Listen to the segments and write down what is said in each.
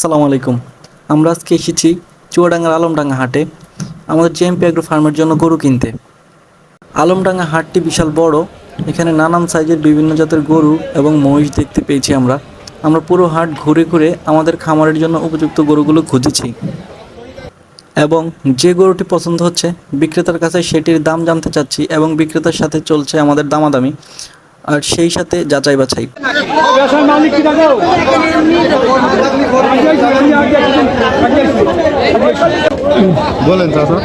আসসালামু আলাইকুম। আমরা আজকে এসেছি চুয়াডাঙ্গার আলমডাঙ্গা হাটে, আমাদের জেএমপি অ্যাগ্রো ফার্মের জন্য গরু কিনতে। আলমডাঙ্গা হাটটি বিশাল বড়, এখানে নানান সাইজের বিভিন্ন জাতের গরু এবং মহিষ দেখতে পেয়েছি আমরা। আমরা পুরো হাট ঘুরে ঘুরে আমাদের খামারের জন্য উপযুক্ত গরুগুলো খুঁজেছি। এবং যে গরুটি পছন্দ হচ্ছে, বিক্রেতার কাছে সেটির দাম জানতে চাচ্ছি এবং বিক্রেতার সাথে চলছে আমাদের দামাদামি। আর সেই সাথে যাচাই বাছাই। মালিক বলেন চাচা।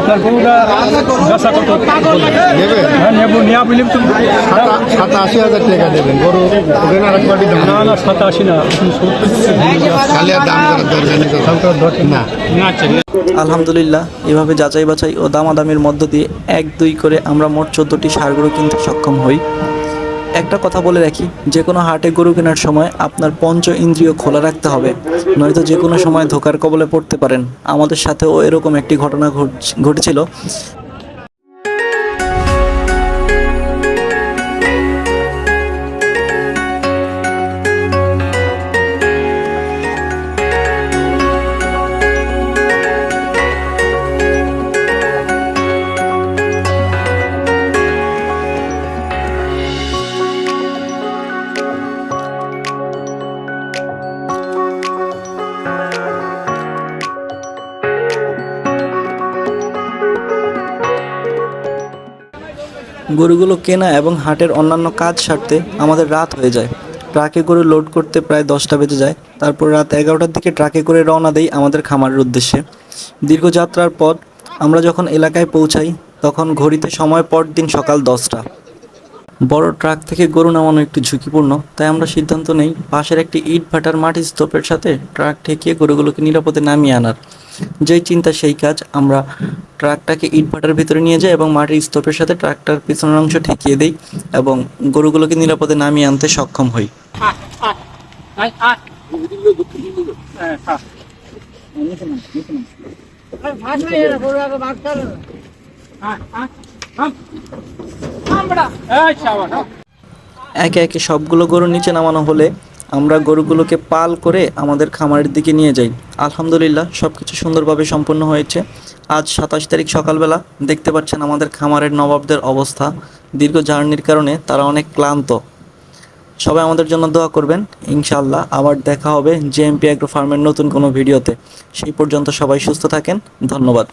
আপনার গরুটা ব্যবসা কত? নেবে? হ্যাঁ নেব নেওয়া সাতাশি হাজার টাকা দেবেন। গরু ওখানে আর একবারই না না সাতাশি না খালি আর দাম করার দরকার না। আলহামদুলিল্লাহ এভাবে যাচাই বাছাই ও দামাদামির মধ্য দিয়ে এক দুই করে আমরা মোট চোদ্দোটি সার গরু কিনতে সক্ষম হই। একটা কথা বলে রাখি, যে কোনো হাটে গরু কেনার সময় আপনার পঞ্চ ইন্দ্রিয় খোলা রাখতে হবে, নয়তো যে কোনো সময় ধোকার কবলে পড়তে পারেন। আমাদের সাথেও এরকম একটি ঘটনা ঘট- ঘটেছিল। গরুগুলো কেনা এবং হাটের অন্যান্য কাজ সারতে আমাদের রাত হয়ে যায়। ট্রাকে করে লোড করতে প্রায় দশটা বেজে যায়। তারপর রাত এগারোটার দিকে ট্রাকে করে রওনা দেই আমাদের খামারের উদ্দেশ্যে। দীর্ঘ যাত্রার পর আমরা যখন এলাকায় পৌঁছাই, তখন ঘড়িতে সময় পর দিন সকাল দশটা। বড় ট্রাক থেকে গরু নামানো একটু ঝুঁকিপূর্ণ, তাই আমরা সিদ্ধান্ত নেই পাশের একটি ইট ভাটার মাটির স্তূপের সাথে ট্রাক ঠেকিয়ে গরুগুলোকে নিরাপদে নামিয়ে আনার। যেই চিন্তা, সেই কাজ আমরা ট্রাকটাকে ইট ভাটার ভিতরে নিয়ে যাই এবং মাটির স্তূপের সাথে ট্রাকটার পিছনের অংশ ঠেকিয়ে দেই এবং গরুগুলোকে নিরাপদে নামিয়ে আনতে সক্ষম হই একে একে সবগুলো গরু নিচে নামানো হলে আমরা গরুগুলোকে পাল করে আমাদের খামারের দিকে নিয়ে যাই। আলহামদুলিল্লাহ সব কিছু সুন্দরভাবে সম্পন্ন হয়েছে। আজ সাতাশ তারিখ সকালবেলা দেখতে পাচ্ছেন আমাদের খামারের নবাবদের অবস্থা। দীর্ঘ জার্নির কারণে তারা অনেক ক্লান্ত। সবাই আমাদের জন্য দোয়া করবেন। ইনশাল্লাহ আবার দেখা হবে জেএমপি অ্যাগ্রো ফার্মের নতুন কোনো ভিডিওতে। সেই পর্যন্ত সবাই সুস্থ থাকেন। ধন্যবাদ।